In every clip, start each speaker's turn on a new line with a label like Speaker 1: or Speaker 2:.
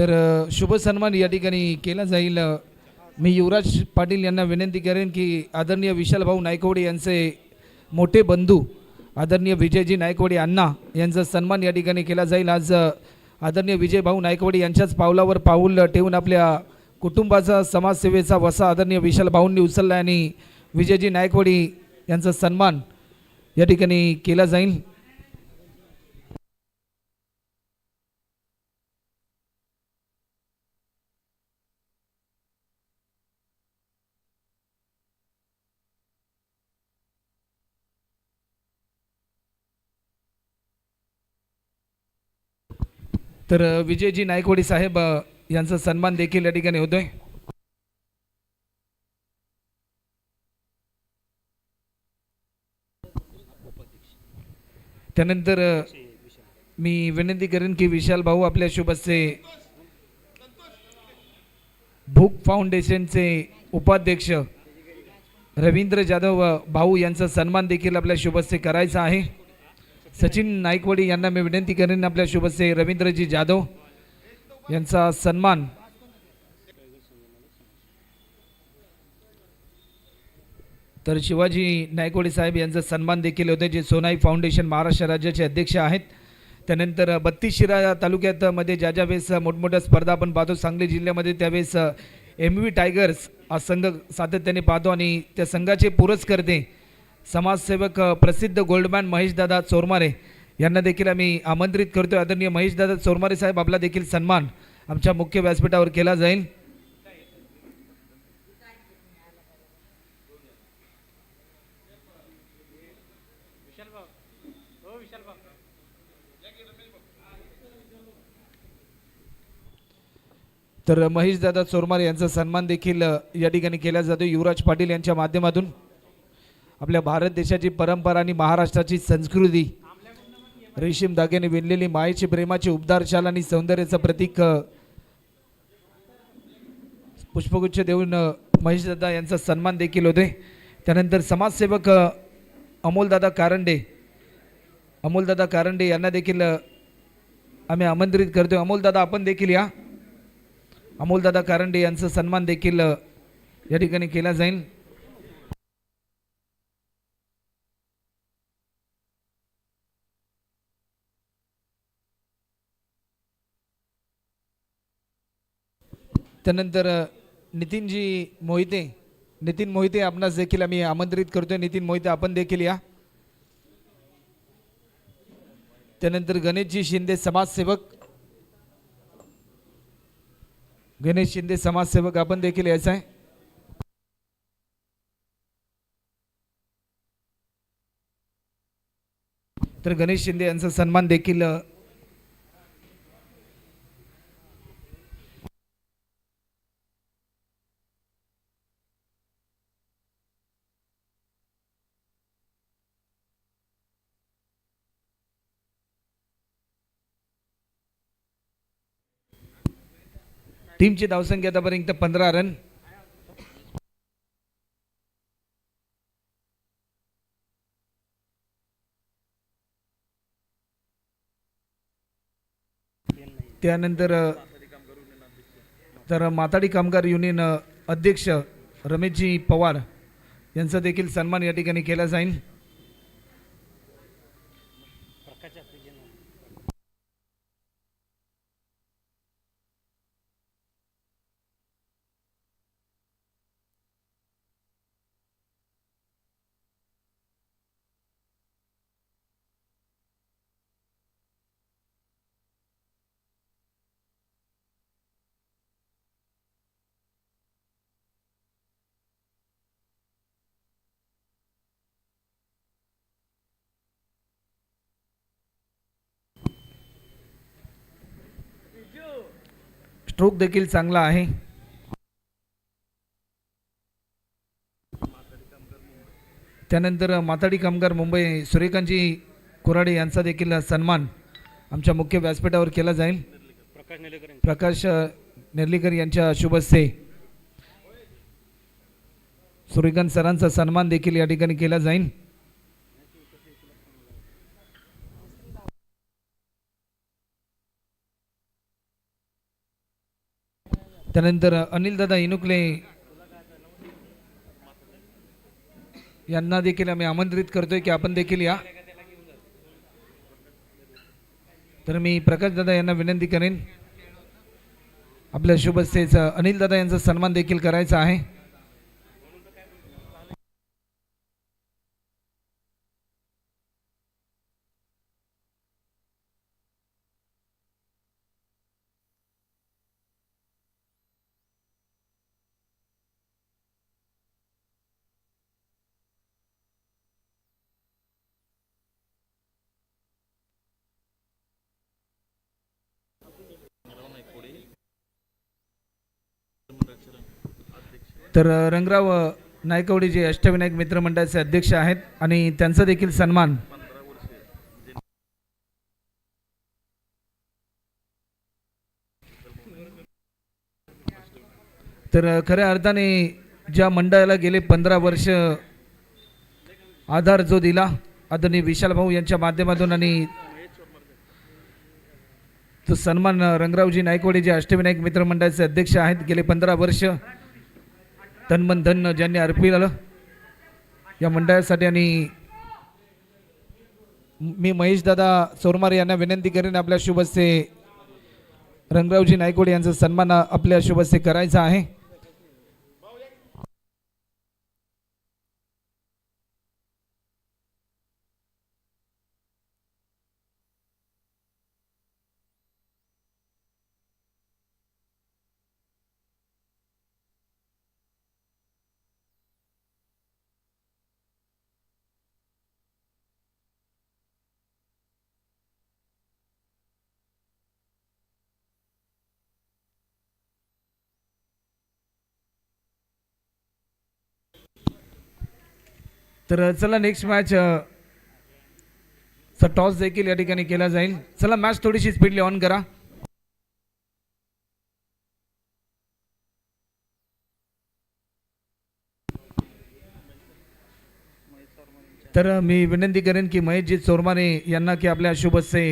Speaker 1: तर शुभ सन्मान या ठिकाणी केला जाईल. मी युवराज पाटील यांना विनंती करेन की आदरणीय विशाल भाऊ नायकवडे यांचे मोठे बंधू आदरणीय विजयजी नायकवडे अण्णा यांचा सन्मान या ठिकाणी केला जाईल. आज आदरणीय विजय भाऊ नायकवडे यांच्याच पावलावर पाऊल ठेवून आपल्या कुटुंबाचा समाजसेवेचा वसा आदरणीय विशाल भाऊंनी उचलला आणि विजयजी नायकवडी यांचा सन्मान या ठिकाणी केला जाईल. तर विजयजी नायकवडी साहेब यांचा सन्मान देखील या ठिकाणी होतोय. त्यानंतर मी विनंती करेन की विशाल भाऊ आपल्या शुभसे भूक फाउंडेशनचे उपाध्यक्ष रवींद्र जाधव भाऊ यांचा सन्मान देखील आपल्या शुभस्य करायचा आहे. सचिन नाईकवडी यांना मी विनंती करेन आपल्या शुभसे रवींद्रजी जाधव यांचा सन्मान. तर शिवाजी नायकवाडी साहेब यांचा सन्मान देखील होते जे सोनाई फाउंडेशन महाराष्ट्र राज्याचे अध्यक्ष आहेत. त्यानंतर बत्तीस शिरा तालुक्यात मध्ये ज्या ज्या वेळेस मोठमोठ्या स्पर्धा आपण पाहतो सांगली जिल्ह्यामध्ये त्यावेळेस एम व्ही टायगर्स हा संघ सातत्याने पाहतो आणि त्या संघाचे पुरस्कर्ते समाजसेवक प्रसिद्ध गोल्डमॅन महेशदादा चोरमारे यांना देखील आम्ही आमंत्रित करतो आदरणीय महेशदादा चोरमारे साहेब आपला देखील सन्मान आमच्या मुख्य व्यासपीठावर केला जाईल. तर महेशदादा चोरमारे यांचा सन्मान देखील या ठिकाणी केला जातो युवराज पाटील यांच्या माध्यमातून. आपल्या भारत देशाची परंपरा आणि महाराष्ट्राची संस्कृती. रेशीम धाग्याने विणलेली मायेची प्रेमाची उबदार आणि सौंदर्याचं प्रतीक पुष्पगुच्छ देऊन महेशदादा यांचा सन्मान देखील होते. त्यानंतर समाजसेवक अमोलदादा कारंडे. अमोलदादा कारंडे यांना देखील आम्ही आमंत्रित करतो अमोलदादा आपण देखील या. अमोलदादा कारंडे यांचा सन्मान देखील या ठिकाणी केला जाईल. त्यानंतर नितीनजी मोहिते नितीन मोहिते आपणास देखील आम्ही आमंत्रित करतोय. नितीन मोहिते आपण देखील या. त्यानंतर गणेशजी शिंदे समाजसेवक. गणेश शिंदे समाजसेवक आपण देखील यायचं आहे तर गणेश शिंदे यांचा सन्मान देखील टीमची धावसंख्या आतापर्यंत पंधरा रन त्यानंतर तर माताडी कामगार युनियन अध्यक्ष रमेशजी पवार यांचा देखील सन्मान या ठिकाणी केला जाईल. स्ट्रोक देखील चांगला आहे. त्यानंतर माताडी कामगार मुंबई सूर्यकांतजी कोराडे यांचा देखील सन्मान आमच्या मुख्य व्यासपीठावर केला जाईल.
Speaker 2: प्रकाश
Speaker 1: नेर्लीकर यांच्या शुभस्ते. सूर्यकांत सरांचा सन्मान देखील या ठिकाणी केला जाईल. त्यानंतर अनिलदादा इनुकले यांना देखील आम्ही आमंत्रित करतोय की आपण देखील या. तर मी प्रकाशदादा यांना विनंती करेन. आपल्या शुभस्थेचा अनिलदादा यांचा सन्मान देखील करायचा आहे. तर रंगराव अ, नायकवडी जे अष्टविनायक मित्र मंडळाचे अध्यक्ष आहेत आणि त्यांचा देखील सन्मान. तर खऱ्या अर्थाने ज्या मंडळाला गेले पंधरा वर्ष आधार जो दिला आदरणीय विशाल भाऊ यांच्या माध्यमातून आणि तो सन्मान रंगरावजी नायकवडी जे अष्टविनायक मित्र मंडळाचे अध्यक्ष आहेत गेले पंधरा वर्ष तन्मन धन ज्यांनी आलं या मंडळासाठी आणि मी महेशदादा सोरमारे यांना विनंती करेन आपल्या शुभस्ते रंगरावजी नायकोडे यांचा सन्मान आपल्या शुभस्ते करायचा आहे. तर चला नेक्स्ट मॅच चा टॉस देखील या ठिकाणी केला जाईल. चला मॅच थोडीशी स्पीडली ऑन करा. तर मी विनंती करेन की महेशजी चोरमाने यांना की आपल्या शुभसे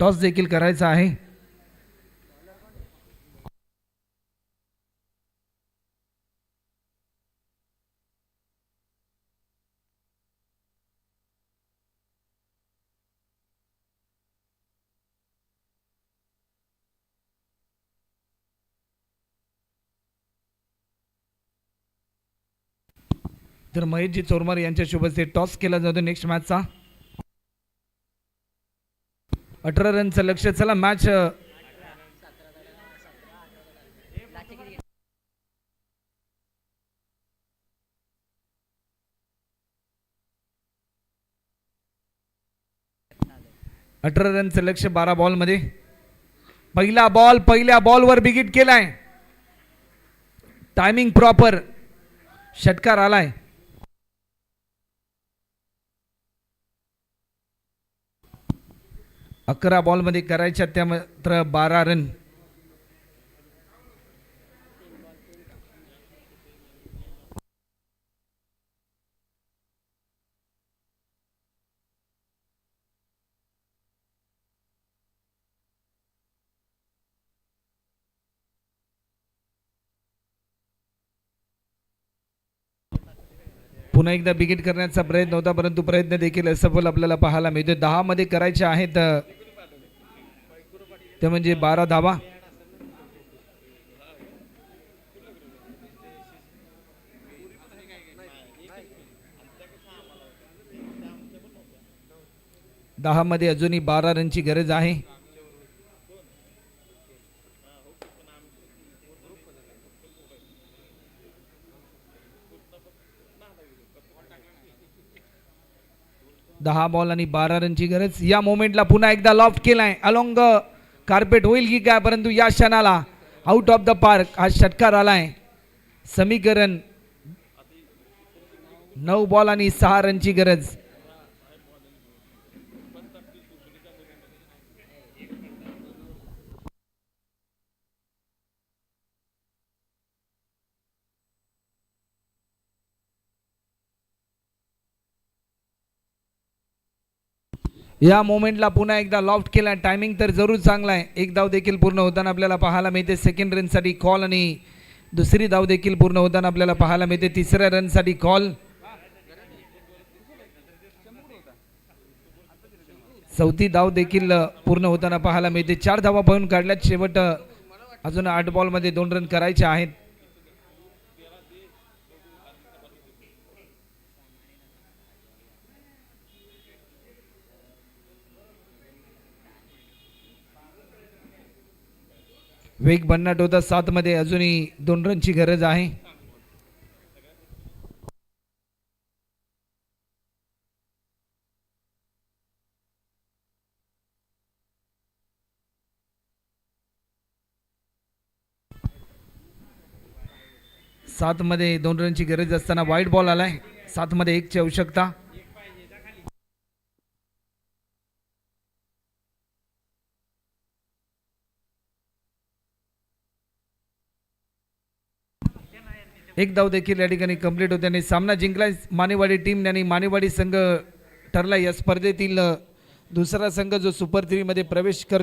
Speaker 1: टॉस देखील करायचा आहे. तर महेशजी चोरमार यांच्या शुभस्ते टॉस केला जातो नेक्स्ट मॅचचा अठरा रनचं लक्ष चला मॅच अठरा रनचं लक्ष बारा बॉलमध्ये पहिला बॉल पहिल्या बॉलवर बिगिट केलाय. टायमिंग प्रॉपर षटकार आलाय. अकरा बॉलमध्ये करायच्या त्या मात्र बारा रन. पुन्हा एकदा बिगिट करण्याचा प्रयत्न होता परंतु प्रयत्न देखील असफल आपल्याला पाहायला मिळतो दहामध्ये करायचे आहेत ते म्हणजे बारा धावा. दहा मध्ये अजूनही बारा रनची गरज आहे. दहा बॉल आणि बारा रनची गरज. या मोमेंटला पुन्हा एकदा लॉफ्ट केलाय. अलोंग कार्पेट होईल की काय? परंतु या क्षणाला आउट ऑफ द पार्क हा षटकार आलाय. समीकरण नऊ बॉल आणि सहा रनची गरज. या मोमेंटला पुन्हा एकदा लॉफ्ट केला टायमिंग तर जरूर चांगला आहे. एक धाव देखील पूर्ण होताना आपल्याला पाहायला मिळते. सेकंड रनसाठी कॉल आणि दुसरी धाव देखील पूर्ण होताना आपल्याला पाहायला मिळते. तिसऱ्या रनसाठी कॉल चौथी धाव देखील पूर्ण होताना पाहायला मिळते. चार धावा पळून काढल्यात. शेवट अजून आठ बॉलमध्ये दोन रन करायचे आहेत. वेग भन्नाट होता सातमध्ये अजूनही दोन रनची गरज आहे. सातमध्ये दोन रनची गरज असताना वाईट बॉल आलाय. सातमध्ये एकची आवश्यकता. एक धाव देखील या ठिकाणी कंप्लीट होते आणि सामना जिंकला मानेवाडी टीम आणि मानेवाडी संघ ठरला या स्पर्धेतील दुसरा संघ जो सुपर थ्रीमध्ये प्रवेश करतो.